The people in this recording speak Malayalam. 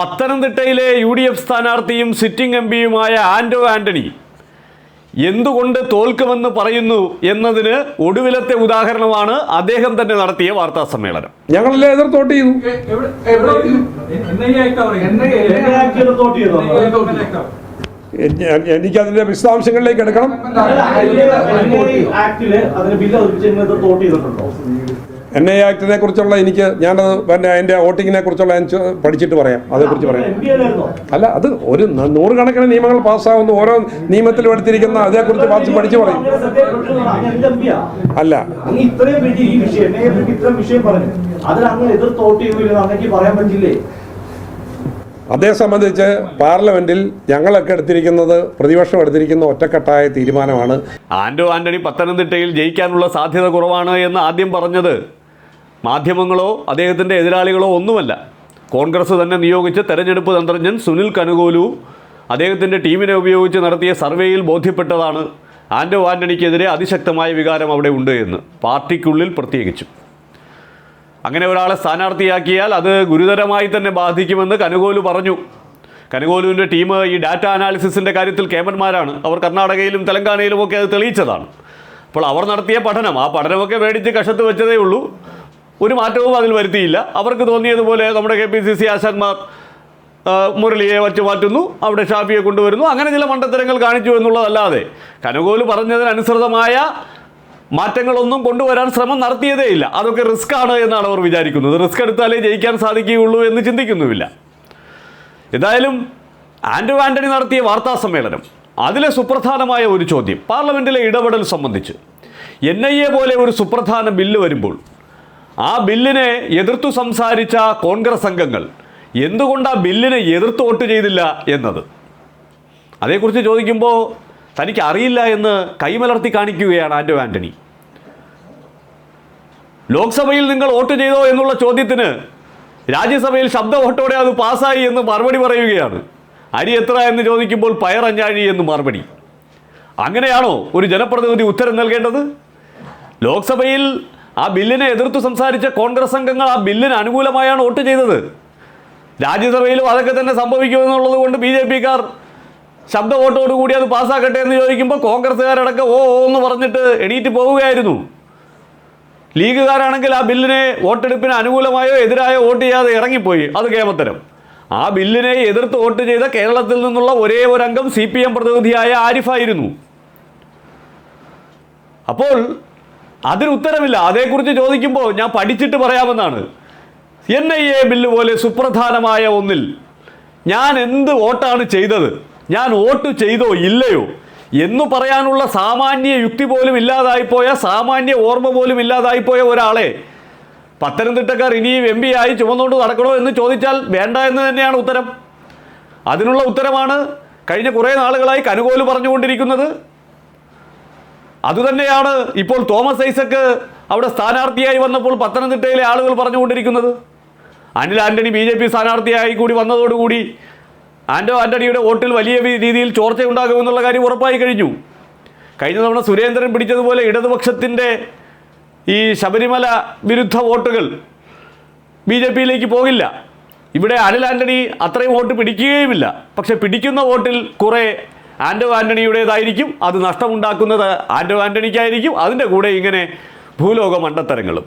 പത്തനംതിട്ടയിലെ യു ഡി എഫ് സ്ഥാനാർത്ഥിയും സിറ്റിംഗ് എം പിയുമായ ആന്റോ ആന്റണി എന്തുകൊണ്ട് തോൽക്കുമെന്ന് പറയുന്നു എന്നതിന് ഒടുവിലത്തെ ഉദാഹരണമാണ് അദ്ദേഹം തന്നെ നടത്തിയ വാർത്താ സമ്മേളനം. ഞങ്ങളല്ലേ എതിർത്തോട്ട് ചെയ്തു? എ- എനിക്കതിന്റെ വിശദാംശങ്ങളിലേക്ക് എടുക്കണം. എൻ ഐ ആക്ടിനെ കുറിച്ചുള്ള എനിക്ക് ഞാനത് പിന്നെ അതിന്റെ വോട്ടിങ്ങിനെ കുറിച്ചുള്ള ഞാൻ പഠിച്ചിട്ട് പറയാം. അതേക്കുറിച്ച് പറയാം. അല്ല അത് ഒരു നൂറുകണക്കിന് നിയമങ്ങൾ പാസ്സാവുന്ന. ഓരോ നിയമത്തിലും എടുത്തിരിക്കുന്ന അതേക്കുറിച്ച് പാസ് പഠിച്ചു പറയും. അല്ല. അങ്ങ് ഇത്രയും ഈ വിഷയം എന്നെ പറ്റി വിഷയം പറഞ്ഞു. അതിൽ അങ്ങ് എതിർ തോട്ട് ചെയ്യുന്നില്ലെന്ന് അങ്ങേക്ക് പറയാൻ പറ്റില്ലേ? അതേ സംബന്ധിച്ച് പാർലമെന്റിൽ ഞങ്ങളൊക്കെ എടുത്തിരിക്കുന്നത് പ്രതിപക്ഷം എടുത്തിരിക്കുന്ന ഒറ്റക്കെട്ടായ തീരുമാനമാണ്. ആന്റോ ആന്റണി പത്തനംതിട്ടയിൽ ജയിക്കാനുള്ള സാധ്യത കുറവാണ് എന്ന് ആദ്യം പറഞ്ഞത്. മാധ്യമങ്ങളോ അദ്ദേഹത്തിന്റെ എതിരാളികളോ ഒന്നുമല്ല. കോൺഗ്രസ് തന്നെ നിയോഗിച്ച തെരഞ്ഞെടുപ്പ് തന്ത്രജ്ഞൻ സുനിൽ കനുകോലു അദ്ദേഹത്തിന്റെ ടീമിനെ ഉപയോഗിച്ച് നടത്തിയ സർവേയിൽ ബോധ്യപ്പെട്ടതാണ്. ആന്റോ ആന്റണിക്കെതിരെ അതിശക്തമായ വികാരം അവിടെ ഉണ്ട് എന്ന് പാർട്ടിക്കുള്ളിൽ പ്രത്യേകിച്ചും. അങ്ങനെ ഒരാളെ സ്ഥാനാർത്ഥിയാക്കിയാൽ അത് ഗുരുതരമായി തന്നെ ബാധിക്കുമെന്ന് കനുകോലു പറഞ്ഞു. കനുകോലുവിന്റെ ടീം ഈ ഡാറ്റ അനാലിസിസിന്റെ കാര്യത്തിൽ കേമന്മാരാണ്. അവർ കർണാടകയിലും തെലങ്കാനയിലുമൊക്കെ അത് തെളിയിച്ചതാണ്. അപ്പോൾ അവർ നടത്തിയ പഠനം ആ പഠനമൊക്കെ മേടിച്ച് കഷത്ത് വെച്ചതേ ഉള്ളൂ. ഒരു മാറ്റവും അതിൽ വരുത്തിയില്ല. അവർക്ക് തോന്നിയതുപോലെ നമ്മുടെ കെ പി സി സി ആശാന്മാർ മുരളിയെ വച്ച് മാറ്റുന്നു അവിടെ ഷാഫിയെ കൊണ്ടുവരുന്നു. അങ്ങനെ ചില മണ്ടത്തരങ്ങൾ കാണിച്ചു എന്നുള്ളതല്ലാതെ കനകോൽ പറഞ്ഞതിനനുസൃതമായ മാറ്റങ്ങളൊന്നും കൊണ്ടുവരാൻ ശ്രമം നടത്തിയതേയില്ല അതൊക്കെ റിസ്ക് ആണ് എന്നാണ് അവർ വിചാരിക്കുന്നത്. റിസ്ക് എടുത്താലേ ജയിക്കാൻ സാധിക്കുകയുള്ളൂ എന്ന് ചിന്തിക്കുന്നുമില്ല. എന്തായാലും ആന്റോ ആന്റണി നടത്തിയ വാർത്താ സമ്മേളനം അതിലെ സുപ്രധാനമായ ഒരു ചോദ്യം പാർലമെന്റിലെ ഇടപെടൽ സംബന്ധിച്ച്. എൻ ഐ എ പോലെ ഒരു സുപ്രധാന ബില്ല് വരുമ്പോൾ ആ ബില്ലിനെ എതിർത്തു സംസാരിച്ച കോൺഗ്രസ് അംഗങ്ങൾ എന്തുകൊണ്ട് ആ ബില്ലിനെ എതിർത്ത് വോട്ട് ചെയ്തില്ല എന്നത്? അതേക്കുറിച്ച് ചോദിക്കുമ്പോൾ തനിക്ക് അറിയില്ല എന്ന് കൈമലർത്തി കാണിക്കുകയാണ് ആന്റോ ആന്റണി ലോക്സഭയിൽ നിങ്ങൾ വോട്ട് ചെയ്തോ എന്നുള്ള ചോദ്യത്തിന് രാജ്യസഭയിൽ ശബ്ദ വോട്ടോടെ അത് പാസ്സായി എന്ന് മറുപടി പറയുകയാണ്. അരി എത്ര എന്ന് ചോദിക്കുമ്പോൾ പയറഞ്ഞാഴി എന്ന് മറുപടി. അങ്ങനെയാണോ ഒരു ജനപ്രതിനിധി ഉത്തരം നൽകേണ്ടത്? ലോക്സഭയിൽ ആ ബില്ലിനെ എതിർത്ത് സംസാരിച്ച കോൺഗ്രസ് അംഗങ്ങൾ ആ ബില്ലിന് അനുകൂലമായാണ് വോട്ട് ചെയ്തത്. രാജ്യസഭയിലും അതൊക്കെ തന്നെ സംഭവിക്കുമെന്നുള്ളത് കൊണ്ട് ബി ജെ പിക്കാർ ശബ്ദ വോട്ടോട് കൂടി അത് പാസ്സാക്കട്ടെ എന്ന് ചോദിക്കുമ്പോൾ കോൺഗ്രസ്സുകാരടക്കം ഓ ഓ എന്ന് പറഞ്ഞിട്ട് എണീറ്റ് പോവുകയായിരുന്നു. ലീഗുകാരാണെങ്കിൽ ആ ബില്ലിനെ വോട്ടെടുപ്പിന് അനുകൂലമായോ എതിരായോ വോട്ട് ചെയ്യാതെ ഇറങ്ങിപ്പോയി. അത് കേമത്തരം. ആ ബില്ലിനെ എതിർത്ത് വോട്ട് ചെയ്ത കേരളത്തിൽ നിന്നുള്ള ഒരേ ഒരു അംഗം സി പി എം പ്രതിനിധിയായ ആരിഫായിരുന്നു. അപ്പോൾ അതിന് ഉത്തരമില്ല. അതേക്കുറിച്ച് ചോദിക്കുമ്പോൾ ഞാൻ പഠിച്ചിട്ട് പറയാമെന്നാണ്. എൻ ഐ എ ബില്ല് പോലെ സുപ്രധാനമായ ഒന്നിൽ ഞാൻ എന്ത് വോട്ടാണ് ചെയ്തത്? ഞാൻ വോട്ട് ചെയ്തോ ഇല്ലയോ? എന്നു പറയാനുള്ള സാമാന്യ യുക്തി പോലും ഇല്ലാതായിപ്പോയ സാമാന്യ ഓർമ്മ പോലും ഇല്ലാതായിപ്പോയ ഒരാളെ പത്തനംതിട്ടക്കാർ ഇനിയും എം പി ആയി ചുമന്നുകൊണ്ട് നടക്കണോ എന്ന് ചോദിച്ചാൽ വേണ്ട എന്ന് തന്നെയാണ് ഉത്തരം. അതിനുള്ള ഉത്തരമാണ് കഴിഞ്ഞ കുറേ നാളുകളായി കനുകോൽ പറഞ്ഞുകൊണ്ടിരിക്കുന്നത്. അതുതന്നെയാണ് ഇപ്പോൾ തോമസ് ഐസക്ക് അവിടെ സ്ഥാനാർത്ഥിയായി വന്നപ്പോൾ പത്തനംതിട്ടയിലെ ആളുകൾ പറഞ്ഞുകൊണ്ടിരിക്കുന്നത്. Anil Antony B J P സ്ഥാനാർത്ഥിയായി കൂടി വന്നതോടുകൂടി ആന്റോ ആന്റണിയുടെ വോട്ടിൽ വലിയ രീതിയിൽ രീതിയിൽ ചോർച്ചയുണ്ടാകുമെന്നുള്ള കാര്യം ഉറപ്പായി കഴിഞ്ഞു. കഴിഞ്ഞ തവണ സുരേന്ദ്രൻ പിടിച്ചതുപോലെ ഇടതുപക്ഷത്തിന്റെ ഈ ശബരിമല വിരുദ്ധ വോട്ടുകൾ ബി ജെ പിയിലേക്ക് പോകില്ല. ഇവിടെ അനിൽ ആന്റണി അത്രയും വോട്ട് പിടിക്കുകയുമില്ല. പക്ഷെ പിടിക്കുന്ന വോട്ടിൽ കുറേ ആന്റോ ആന്റണിയുടേതായിരിക്കും അത് നഷ്ടമുണ്ടാക്കുന്നത് ആൻഡോ ആന്റണിക്കായിരിക്കും അതിന്റെ കൂടെ ഇങ്ങനെ ഭൂലോക മണ്ടത്തരങ്ങളും